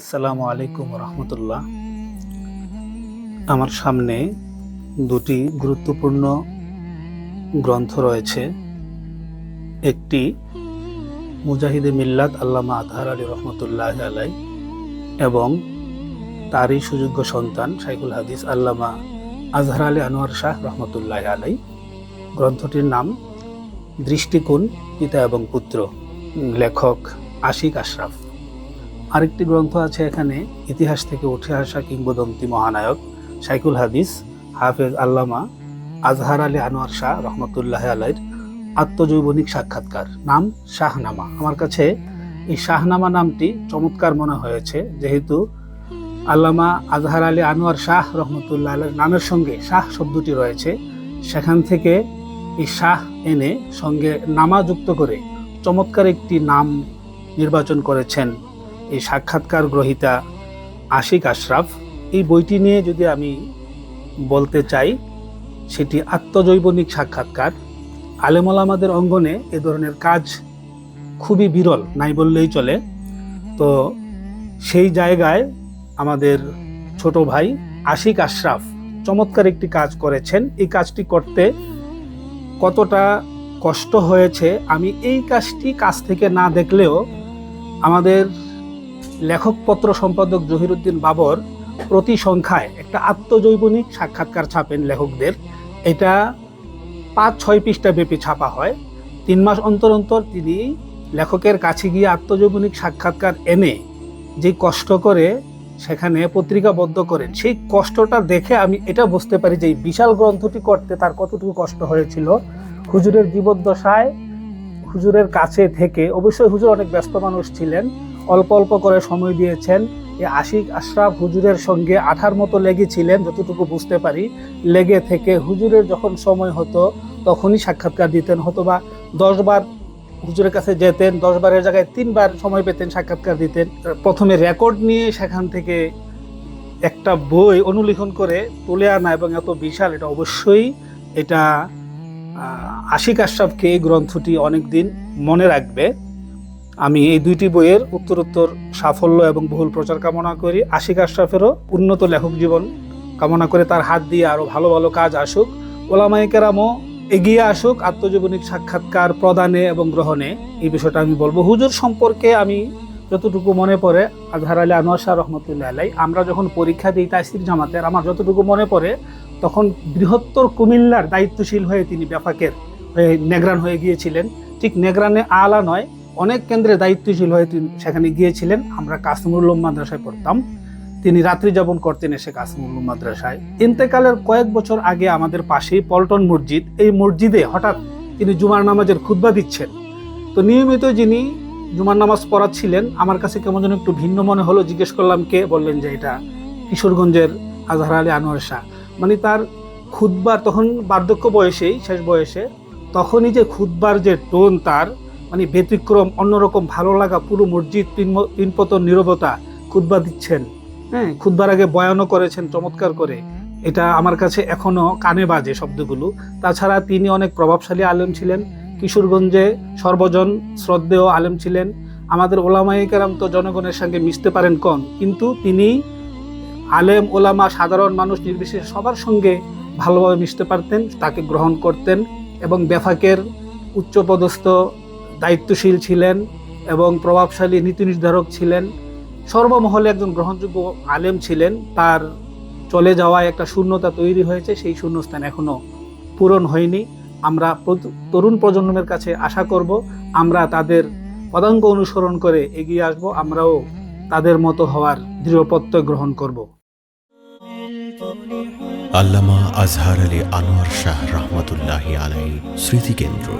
আসসালামু আলাইকুম রহমতুল্লাহ। আমার সামনে দুটি গুরুত্বপূর্ণ গ্রন্থ রয়েছে। একটি মুজাহিদে মিল্লাত আল্লামা আতহার আলী রহমতুল্লাহ আলাই এবং তারই সুযোগ্য সন্তান শাইখুল হাদিস আল্লামা আজহার আলী আনোয়ার শাহ রহমতুল্লাহ আলাই। গ্রন্থটির নাম দৃষ্টিকোণ, পিতা এবং পুত্র। লেখক আশিক আশরাফ। আরেকটি গ্রন্থ আছে এখানে, ইতিহাস থেকে উঠে আসা কিংবদন্তি মহানায়ক শাইকুল হাদিস, হাফেজ আল্লামা আজহার আলী আনোয়ার শাহ রহমতুল্লাহ আলাইর আত্মজৈবনিক সাক্ষাৎকার। নাম শাহনামা। আমার কাছে এই শাহনামা নামটি চমৎকার মনে হয়েছে, যেহেতু আল্লামা আজহার আলী আনোয়ার শাহ রহমতুল্লাহ আলাইর নামের সঙ্গে শাহ শব্দটি রয়েছে। সেখান থেকে এই শাহ এনে সঙ্গে নামা যুক্ত করে চমৎকার একটি নাম নির্বাচন করেছেন এই সাক্ষাৎকার গ্রহিতা আশিক আশরাফ। এই বইটি নিয়ে যদি আমি বলতে চাই, সেটি আত্মজৈবনিক সাক্ষাৎকার। আলেমল আমাদের অঙ্গনে এ ধরনের কাজ খুবই বিরল, নাই বললেই চলে। তো সেই জায়গায় আমাদের ছোট ভাই আশিক আশরাফ চমৎকার একটি কাজ করেছেন। এই কাজটি করতে কতটা কষ্ট হয়েছে, আমি এই কাজটি কাছ থেকে না দেখলেও আমাদের লেখকপত্র সম্পাদক জহিরুদ্দিন বাবর প্রতি সংখ্যায় একটা আত্মজৈবনিক সাক্ষাৎকার ছাপেন লেখকদের। এটা পাঁচ, ছয় পৃষ্ঠা ব্যাপী ছাপা হয়। তিন মাস অন্তর অন্তর তিনি লেখকের কাছে গিয়ে আত্মজৈবনিক সাক্ষাৎকার এনে যে কষ্ট করে সেখানে পত্রিকাবদ্ধ করেন, সেই কষ্টটা দেখে আমি এটা বুঝতে পারি যে এই বিশাল গ্রন্থটি করতে তার কতটুকু কষ্ট হয়েছিল। হুজুরের জীবদ্দশায় হুজুরের কাছে থেকে অবশ্যই হুজুর অনেক ব্যস্ত মানুষ ছিলেন। অল্প অল্প করে সময় দিয়েছেন। এই আশিক আশরাফ হুজুরের সঙ্গে আঠার মতো লেগেছিলেন, যতটুকু বুঝতে পারি। লেগে থেকে হুজুরের যখন সময় হতো, তখনই সাক্ষাৎকার দিতেন। হতো বা দশবার হুজুরের কাছে যেতেন, দশবারের জায়গায় তিনবার সময় পেতেন সাক্ষাৎকার দিতেন। প্রথমে রেকর্ড নিয়ে সেখান থেকে একটা বই অনুলিখন করে তুলে আনা এবং এত বিশাল, এটা অবশ্যই এটা আশিক আশরাফকে এই গ্রন্থটি অনেকদিন মনে রাখবে। আমি এই দুইটি বইয়ের উত্তরোত্তর সাফল্য এবং বহুল প্রচার কামনা করি। আশিক আশরাফেরও উন্নত লেখক জীবন কামনা করে তার হাত দিয়ে আরও ভালো ভালো কাজ আসুক। ওলামাই কেরামও এগিয়ে আসুক আত্মজীবনিক সাক্ষাৎকার প্রদানে এবং গ্রহণে। এই বিষয়টা আমি বলব। হুজুর সম্পর্কে আমি যতটুকু মনে পড়ে, আজহার আলী আনোয়ার শাহ রহমতুল্লাহ আলাই আমরা যখন পরীক্ষা দিই তাইসির জামাতের, আমার যতটুকু মনে পড়ে, তখন বৃহত্তর কুমিল্লার দায়িত্বশীল হয়ে তিনি ব্যাপাকের হয়ে নেগ্রান হয়ে গিয়েছিলেন। ঠিক নেগ্রানে আলা নয় অনেক কেন্দ্রে দায়িত্বশীল হয়ে তিনি সেখানে গিয়েছিলেন। আমরা কাসমুল্লম মাদ্রাসায় পড়তাম। তিনি রাত্রি যাপন করতেন এসে কাসমুল্লম মাদ্রাসায়। ইন্তেকালের কয়েক বছর আগে আমাদের পাশেই পল্টন মসজিদ। এই মসজিদে হঠাৎ তিনি জুমার নামাজের খুতবা দিচ্ছেন। তো নিয়মিত যিনি জুমার নামাজ পড়াচ্ছিলেন, আমার কাছে কেমন যেন একটু ভিন্ন মনে হলো। জিজ্ঞেস করলাম, কে? বললেন যে, এটা কিশোরগঞ্জের আজহার আলী আনোয়ার শাহ। মানে তার খুতবার তখন বার্ধক্য বয়সেই, শেষ বয়সে। তখনই যে খুতবার যে টোন তার মানে ব্যতিক্রম, অন্যরকম ভালো লাগা, পুরো মসজিদ তিন- তিনপতন নীরবতা খুতবা দিচ্ছেন। হ্যাঁ খুতবার আগে বয়ানও করেছেন চমৎকার করে। এটা আমার কাছে এখনও কানে বাজে শব্দগুলো। তাছাড়া তিনি অনেক প্রভাবশালী আলেম ছিলেন। কিশোরগঞ্জে সর্বজন শ্রদ্ধেয় আলেম ছিলেন। আমাদের ওলামাই কেরাম তো জনগণের সঙ্গে মিশতে পারেন কম। কিন্তু তিনি আলেম, ওলামা, সাধারণ মানুষ, নির্বিশেষে সবার সঙ্গে ভালোভাবে মিশতে পারতেন, তাকে গ্রহণ করতেন এবং বেফাকের উচ্চপদস্থ দায়িত্বশীল ছিলেন এবং প্রভাবশালী নীতি নির্ধারক ছিলেন। সর্বমহলে একজন গ্রহণযোগ্য আলেম ছিলেন। তার চলে যাওয়ায় একটা শূন্যতা তৈরি হয়েছে। সেই শূন্যস্থান এখনও পূরণ হয়নি। আমরা তরুণ প্রজন্মের কাছে আশা করব, আমরা তাদের পদাঙ্ক অনুসরণ করে এগিয়ে আসব, আমরাও তাদের মতো হওয়ার দৃঢ় প্রত্যয় গ্রহণ করব। আল্লামা আজহার আলী আনোয়ার শাহ রহমতুল্লাহ আলাই স্মৃতিকেন্দ্র।